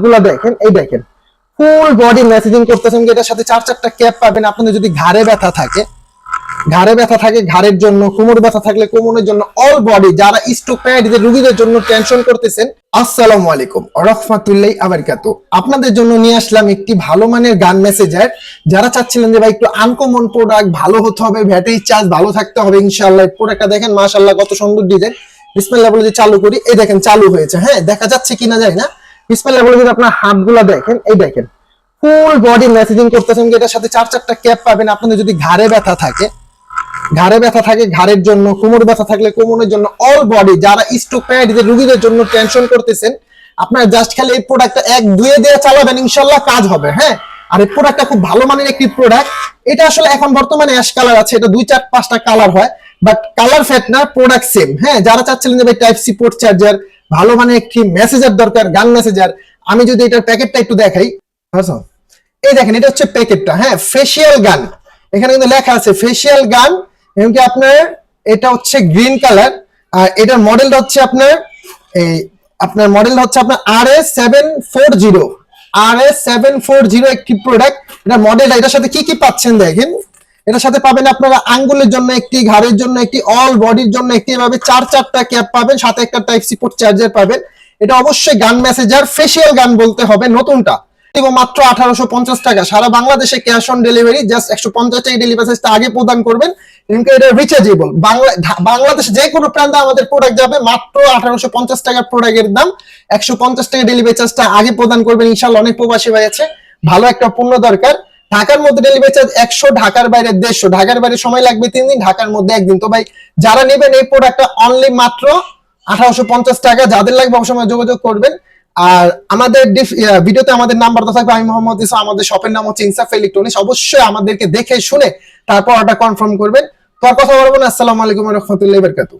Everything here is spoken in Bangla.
হাতগুলা দেখেন, এই দেখেন ফুল বডি মেসেজিং করতেছেন এটার সাথে চার চারটা ক্যাপ পাবেন। আপনাদের যদি ঘাড়ে ব্যথা থাকে, ঘাড়ে ব্যথা থাকে, ঘাড়ের জন্য, কোমর ব্যথা থাকলে কোমরের জন্য অল বডি যারা স্ট্রোক প্যারালাইটিসের রোগীদের জন্য টেনশন করতেছেন, আসসালামু আলাইকুম, রহমাতুল্লাহ আবারকাত আপনাদের জন্য নিয়ে আসলাম একটি ভালো মানের গান মেসেজার যারা চাচ্ছিলেন যে ভাই একটু আনকমন প্রোডাক্ট ভালো হতে হবে ব্যাটারি চার্জ ভালো থাকতে হবে, ইনশাআল্লাহ প্রোডাক্টটা দেখেন, মাশাআল্লাহ কত সুন্দর ডিজাইন বিসমিল্লাহ বলে যে চালু করি, এই দেখেন চালু হয়েছে হ্যাঁ দেখা যাচ্ছে কিনা যায় না। বলে যদি আপনার দেখেন, এই দেখেন ফুল বডি করতেছেন এটার সাথে চার চারটা ক্যাপ পাবেন। আপনাদের যদি ঘাড়ে ব্যথা থাকে, ঘাড়ে ব্যথা থাকে, ঘাড়ের জন্য, কোমর ব্যথা থাকলে কোমরের জন্য অল বডি যারা প্যারালাইটিসের রোগীদের জন্য টেনশন করতেছেন, আপনারা জাস্ট খালি এই প্রোডাক্টটা এক, দুয়ে দিয়ে চালাবেন, ইনশাল্লাহ কাজ হবে হ্যাঁ? আর এই প্রোডাক্টটা খুব ভালো মানের একটি প্রোডাক্ট এটা আসলে এখন বর্তমানে অ্যাশ কালার আছে, এটা দুই চার পাঁচটা কালার হয় বাট কালার ফেট না প্রোডাক্ট সেম হ্যাঁ? যারা চাচ্ছিলেন যে ভাই টাইপ সি পোর্ট চার্জার ভালো মানে একটি মেসেজার দরকার, গান মেসেজার আমি যদি এটার প্যাকেটটা একটু দেখাই। এই দেখেন, এটা হচ্ছে প্যাকেটটা হ্যাঁ ফেসিয়াল গান। এখানে কিন্তু লেখা আছে ফেসিয়াল গান। এমনকি আপনার এটা হচ্ছে গ্রিন কালার আর এটার মডেলটা হচ্ছে আপনার, এই আপনার মডেলটা হচ্ছে আপনার R S seven four zero R S seven four zero একটি প্রোডাক্ট এটা মডেলটা এটার সাথে কি কি পাচ্ছেন দেখেন? এটার সাথে পাবেন আপনারা আঙ্গুলের জন্য একটি, ঘাড়ের জন্য একটি অল বডির জন্য একটি, এভাবে চার চারটা ক্যাপ পাবেন, সাথে একটা টাইপ সি পোর্ট চার্জার পাবেন। এটা অবশ্যই গান মেসেজার ফেসিয়াল গান বলতে হবে নতুনটা। এবং মাত্র আঠারোশো পঞ্চাশ টাকা। সারা বাংলাদেশে ক্যাশ অন ডেলিভারি জাস্ট একশো পঞ্চাশ টাকা ডেলিভারি আগে প্রদান করবেন। এটা রিচার্জেবল বাংলা বাংলাদেশে যে কোনো প্রান্তে আমাদের প্রোডাক্ট যাবে, মাত্র আঠারোশো পঞ্চাশ টাকার প্রোডাক্টের দাম। একশো পঞ্চাশ টাকা ডেলিভারি চার্জটা আগে প্রদান করবেন। ইনশাল্লাহ অনেক প্রবাসী ভাই আছে। ভালো একটা পণ্য দরকার। ঢাকার মধ্যে ডেলিভারি চার্জ একশো, ঢাকার বাইরে দেড়শো। ঢাকার বাইরে সময় লাগবে তিন দিন, ঢাকার মধ্যে একদিন। তো ভাই, যারা নেবেন এই প্রোডাক্টটা অনলি মাত্র আঠারোশো পঞ্চাশ টাকা, যাদের লাগবে অবশ্যই যোগাযোগ করবেন। আর আমাদের ভিডিওতে আমাদের নাম্বার তো থাকবে, আমি মোহাম্মদ ইসা, আমাদের শপের নাম হচ্ছে ইনসাফ ইলেকট্রনিক্স অবশ্যই আমাদেরকে দেখে শুনে তারপর অর্ডার কনফার্ম করবেন। তো কথা বলব না, আসসালামু আলাইকুম রহমতুল্লাহ বরকাতু